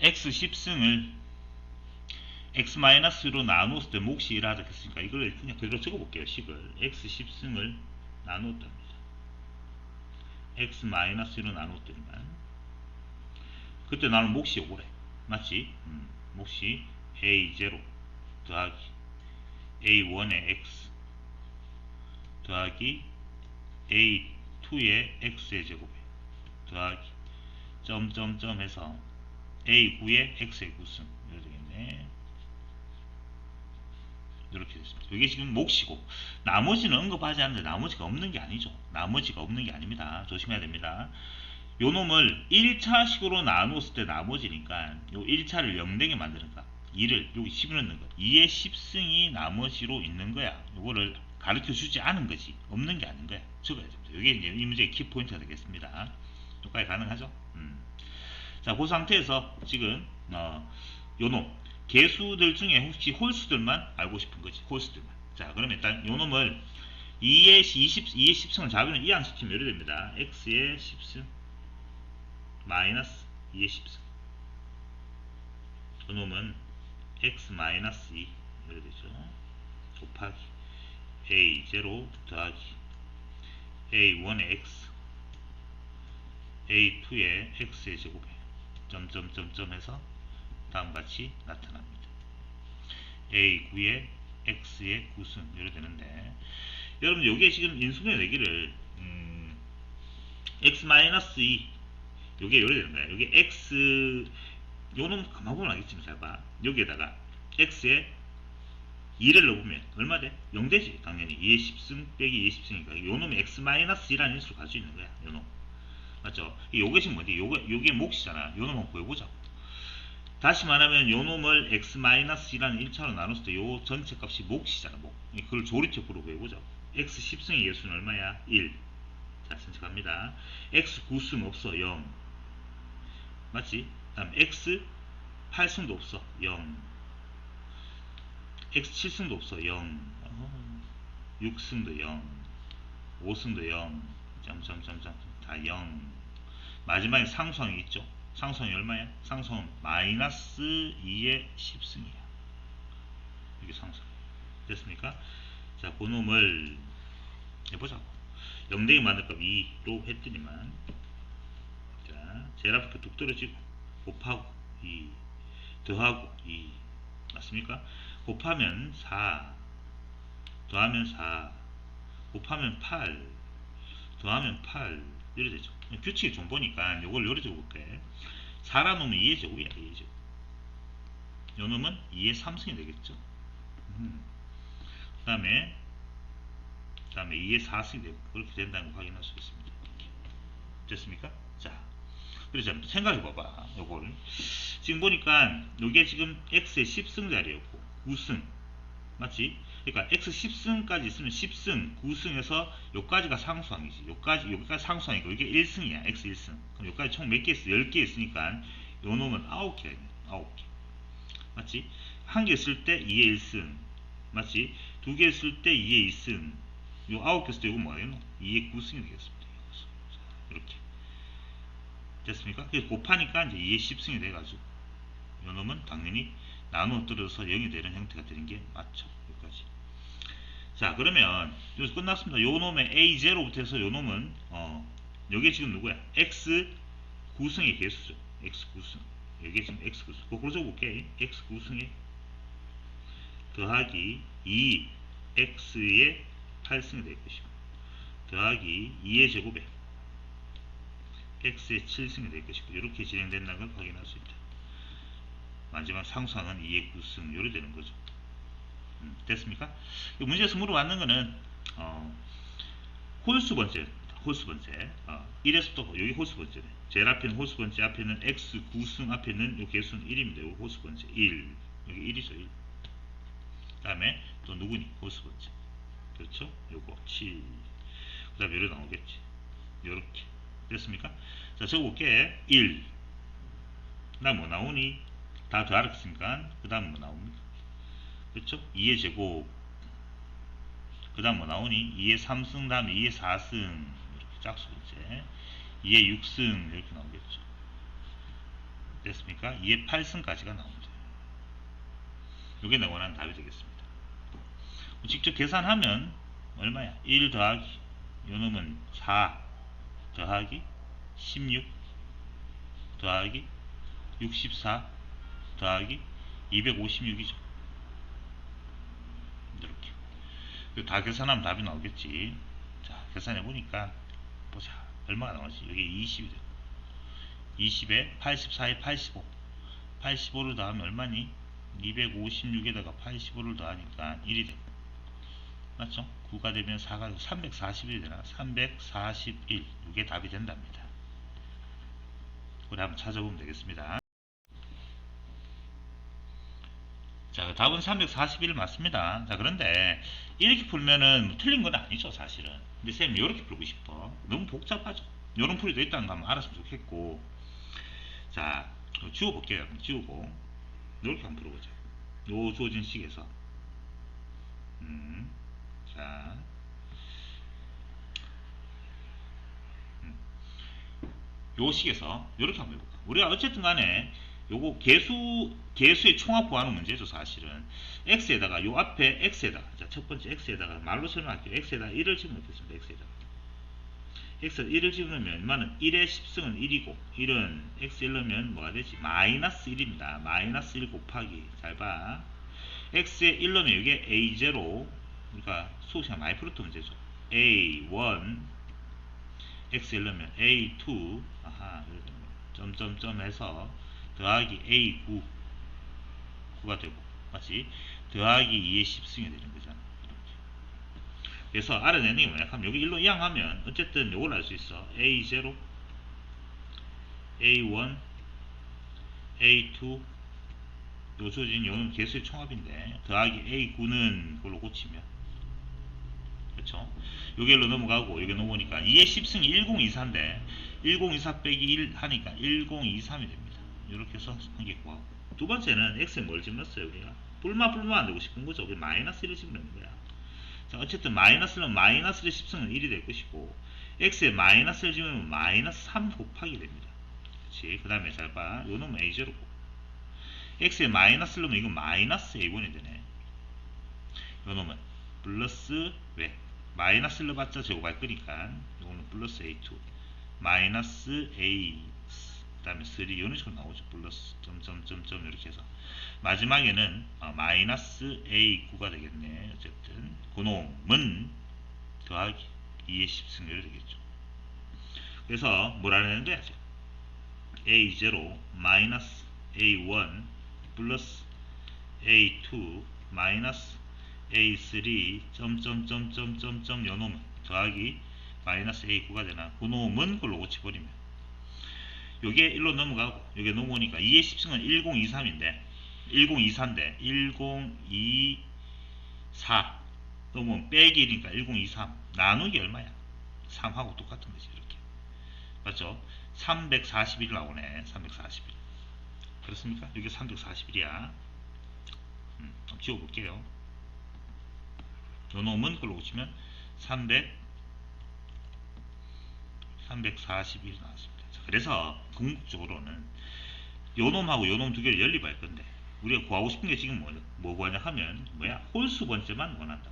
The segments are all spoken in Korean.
x 10승을 x-로 나누었을 때 몫이 1하다 했으니까 이걸 그냥 그대로 적어볼게요. 식을 x 10승을 나누었답니다. x-1로 나누었더니만 그때 나는 몫이 5래. 맞지? 음, 몫이 a0 더하기 a1의 x 더하기 a2의 x의 제곱에 더하기 점점점 해서 a9의 x의 구승 이렇게 되겠네. 이렇게 됐습니다. 이게 지금 몫이고 나머지는 언급하지 않는데 나머지가 없는 게 아니죠. 나머지가 없는 게 아닙니다. 조심해야 됩니다. 요 놈을 1차식으로 나누었을 때 나머지니까 요 1차를 0되게 만드는가 2를 여기 10을 넣는 거 2의 10승이 나머지로 있는 거야. 요거를 가르쳐 주지 않은 거지. 없는 게 아닌 거야. 적어야 됩니다. 이게 이제 이 문제의 키포인트가 되겠습니다. 여기까지 가능하죠? 음. 자, 그 상태에서 지금 어, 요놈 개수들 중에 혹시 홀수들만 알고 싶은 거지. 홀수들만. 자, 그러면 일단 요놈을 2의 20, 2의 10승을 작으면 이항시키면 이렇게 됩니다. x의 10승 마이너스 2의 10승. 요놈은 x 마이너스 2 이렇게 되죠. 곱하기 a0 더하기 a1의 x a2의 x의 제곱에 점점점점 해서 다음같이 나타납니다. a9의 x의 구승 이렇게 되는데 여러분 여기에 지금 인수분해 내기를 음, x-2 요게 이렇게 되는 거야. 여기 x 요놈 가만 보면 알겠지만 잘 봐. 여기에다가 x에 2를 넣으면 얼마 돼? 0 되지 당연히 2의 10승 빼기 2의 10승이니까 요놈이 x-2라는 인수를 가지고 있는 거야. 요놈 맞죠? 요게 지금 뭐지? 요게 요게 몫이잖아. 요놈 한번 구해보자. 다시 말하면 요 놈을 x-2라는 1차로 나눴을 때 요 전체 값이 몫이잖아 몫 그걸 조리책으로 구해보자 x 10승의 개수는 얼마야? 1 자, 선택합니다 x 9승 없어 0 맞지? 다음 x 8승도 없어 0 x 7승도 없어 0 6승도 0 5승도 0 점점점점 다 0 마지막에 상수항이 있죠 상수항이 얼마야? 상수항 마이너스 2의 10승이야. 이게 상수항. 됐습니까? 자, 그 놈을 해보자고. 0대기 만들 값 2로 했더니만 자, 제라프트 뚝 떨어지고 곱하고 2 더하고 2 맞습니까? 곱하면 4 더하면 4 곱하면 8 더하면 8 이래 되죠. 규칙을 좀 보니까 요걸 요리 적어볼게. 4라 놈은 2의 제곱이야. 2의 제곱. 요 놈은 2의 3승이 되겠죠. 음. 그 다음에 그 다음에 2의 4승이 되고 그렇게 된다는 걸 확인할 수 있습니다. 됐습니까? 자, 그래서 생각해 봐봐. 요거를 지금 보니까 요게 지금 x의 10승 자리였고 9승 맞지? 그러니까 x 10승까지 있으면 10승, 9승에서 요까지가 상수항이지. 요까지 여기까지 상수항이고 이게 1승이야. x 1승. 그럼 요까지 총 몇 개 있어? 10개 있으니까 요 놈은 9개야. 9개. 맞지? 한개쓸때 2의 1승. 맞지? 두개쓸때 2의 2승. 요 9개 쓸때 이거 뭐야? 2의 9승이 되겠습니다. 자, 이렇게. 됐습니까? 그래서 곱하니까 이제 2의 10승이 돼가지고 요 놈은 당연히 나누어 떨어져서 0이 되는 형태가 되는 게 맞죠. 자, 그러면 여기서 끝났습니다. 요 놈의 A0부터 해서 요 놈은 어, 여기 지금 누구야? X 9승의 개수죠. X 9승. 여기 지금 X 9승. 거꾸로 적어볼게. X 9승의 더하기 2 X의 8승이 될 것이고 더하기 2의 제곱에 X의 7승이 될 것이고 이렇게 진행된다는 걸 확인할 수 있다. 마지막 상수항은 2의 9승 요리 되는 거죠. 음, 됐습니까? 이 문제에서 물어봤는 거는 어, 홀수 번째 홀수 번째 어, 1에서부터 여기 홀수 번째네. 제일 앞에는 홀수 번째 앞에는 x 9승 앞에는 요 개수는 1입니다. 요 홀수 번째 1 여기 1이죠 1. 다음에 또 누구니 홀수 번째 그렇죠? 요거 7. 그 다음에 요리 나오겠지. 요렇게 됐습니까? 자 적어볼게 1. 그다음 뭐 나오니? 다 더하랬으니까 그 다음 뭐 나옵니까? 그렇죠? 2의 제곱 그 다음 뭐 나오니? 2의 3승 다음에 2의 4승 이렇게 짝수 이제 2의 6승 이렇게 나오겠죠 됐습니까? 2의 8승까지가 나옵니다. 이게 내가 원하는 답이 되겠습니다. 직접 계산하면 얼마야? 1 더하기 요놈은 4 더하기 16 더하기 64 더하기 256이죠. 이렇게. 이거 다 계산하면 답이 나오겠지. 자, 계산해 보니까 보자. 얼마가 나오지? 여기 20이 되고 20에 84에 85 85를 더하면 얼마니? 256에다가 85를 더하니까 1이 되고 맞죠? 9가 되면 4가 되고 341이 되나? 341 이게 답이 된답니다. 우리 한번 찾아보면 되겠습니다. 자, 답은 341 맞습니다. 자, 그런데 이렇게 풀면은 뭐 틀린 건 아니죠, 사실은. 근데 쌤 이렇게 풀고 싶어. 너무 복잡하죠. 이런 풀이도 있다는 거 한번 알았으면 좋겠고. 자, 지워볼게요. 지우고 이렇게 한번 풀어보자. 요 주어진 식에서. 음, 자, 음. 요 식에서 이렇게 한번 해볼까. 우리가 어쨌든 간에 요거 개수 개수의 총합 구하는 문제죠 사실은. x에다가 요 앞에 x에다가 자 첫 번째 x에다가 말로 설명할게요. x에다가 1을 집어넣겠습니다 x에다가 x 1을 집어넣으면 얼마는 1의 10승은 1이고 1은 x 1 넣으면 뭐가 되지? 마이너스 1입니다. 마이너스 1 곱하기. 잘봐. x에 1 넣으면 이게 a0 그러니까 수식이 많이 풀었던 문제죠. a1 x 1 넣으면 a2 아하 점점점 해서 더하기 A9 9가 되고 마치 더하기 2의 10승이 되는 거잖아. 그래서 알아내는 게 뭐냐? 하면 여기 1로 이항하면 어쨌든 요걸 알 수 있어. A0 A1 A2 요 조진 요는 개수의 총합인데 더하기 A9는 그걸로 고치면. 그렇죠? 요게 1로 넘어가고 여기 넘어오니까 2의 10승이 1024인데 1024 빼기 1 하니까 1023이 됩니다 이렇게 해서 구하고. 두 번째는 x에 뭘 집었어요 우리가? 뿔마 뿔마 안 되고 싶은 거죠. 우리 마이너스 1을 집는 거야. 자 어쨌든 마이너스는 마이너스의 10승은 1이 될 것이고 x에 마이너스를 집으면 마이너스 3 곱하기 됩니다. 그 다음에 잘봐. 요 놈은 a0고 x에 마이너스를 넣으면 이건 마이너스 a1이 되네. 요 놈은 플러스 왜? 마이너스를 넣어봤자 제곱할 거니까 요거는 플러스 a2 마이너스 a. 그 다음에 3 이런 식으로 나오죠. 플러스 점점점점 이렇게 해서. 마지막에는 어, 마이너스 a9가 되겠네. 어쨌든 그놈은 더하기 2의 10승률이 되겠죠. 그래서 뭐라 하는데 a0 마이너스 a1 플러스 a2 마이너스 a3 점점점점점점 요놈은 더하기 마이너스 a9가 되나. 그놈은 그걸 로 고쳐버리면 요게 1로 넘어가고 요게 넘어오니까 2의 10승은 1023인데 1024인데 1024 넘으면 빼기 1이니까 1023 나누기 얼마야? 3하고 똑같은 거지 이렇게 맞죠? 341 나오네 341 그렇습니까? 이게 341이야 음, 지워볼게요 요 놈은 그걸로 고치면 300 341 나왔습니다 자, 그래서 궁극적으로는 요놈하고 요놈 두 개를 연립할 건데 우리가 구하고 싶은 게 지금 뭐, 뭐 구하냐 하면 뭐야 홀수 번째만 원한다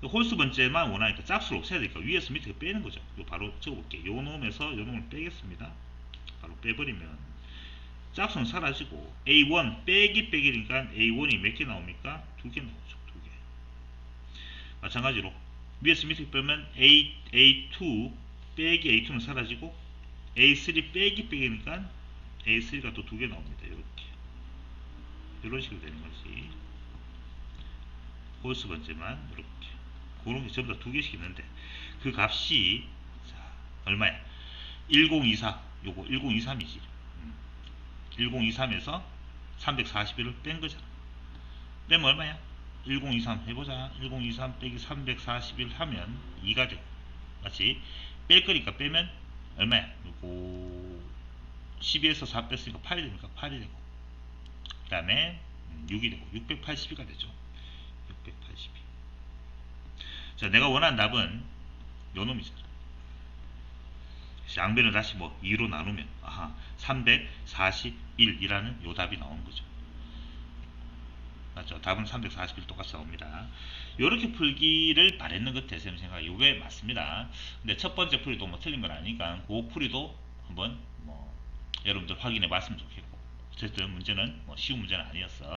그 홀수 번째만 원하니까 짝수를 없애야 되니까 위에서 밑에 빼는 거죠 이거 바로 적어볼게 요 놈에서 요 놈을 빼겠습니다 바로 빼버리면 짝수는 사라지고 A1 빼기 빼기니까 A1이 몇 개 나옵니까? 두 개 나오죠 두개 마찬가지로 위에서 밑에 빼면 A, A2 빼기 A2는 사라지고 A3 빼기 빼기니까 A3가 또 두 개 나옵니다. 이렇게 이런 식으로 되는 거지. 홀수 번째만 이렇게 그런 게 전부 다 두 개씩 있는데 그 값이 자, 얼마야? 1024 요거 1023이지. 1023에서 341을 뺀 거잖아. 빼면 얼마야? 1023 해보자. 1023 빼기 341 하면 2가 되고 맞지? 뺄 거니까 빼면 얼마야? 요거 12에서 4 뺐으니까 8이 되니까 8이 되고. 그 다음에 6이 되고. 682가 되죠. 682 자, 내가 원하는 답은 요 놈이잖아. 양변을 다시 뭐 2로 나누면 아하 341이라는 요 답이 나오는 거죠. 맞죠? 답은 341 똑같이 나옵니다. 이렇게 풀기를 바랬는 것 같아요. 쌤 생각. 요게 맞습니다. 근데 첫 번째 풀이도 뭐 틀린 건 아니니까 그 풀이도 한번 뭐 여러분들 확인해 봤으면 좋겠고 어쨌든 문제는 뭐 쉬운 문제는 아니었어.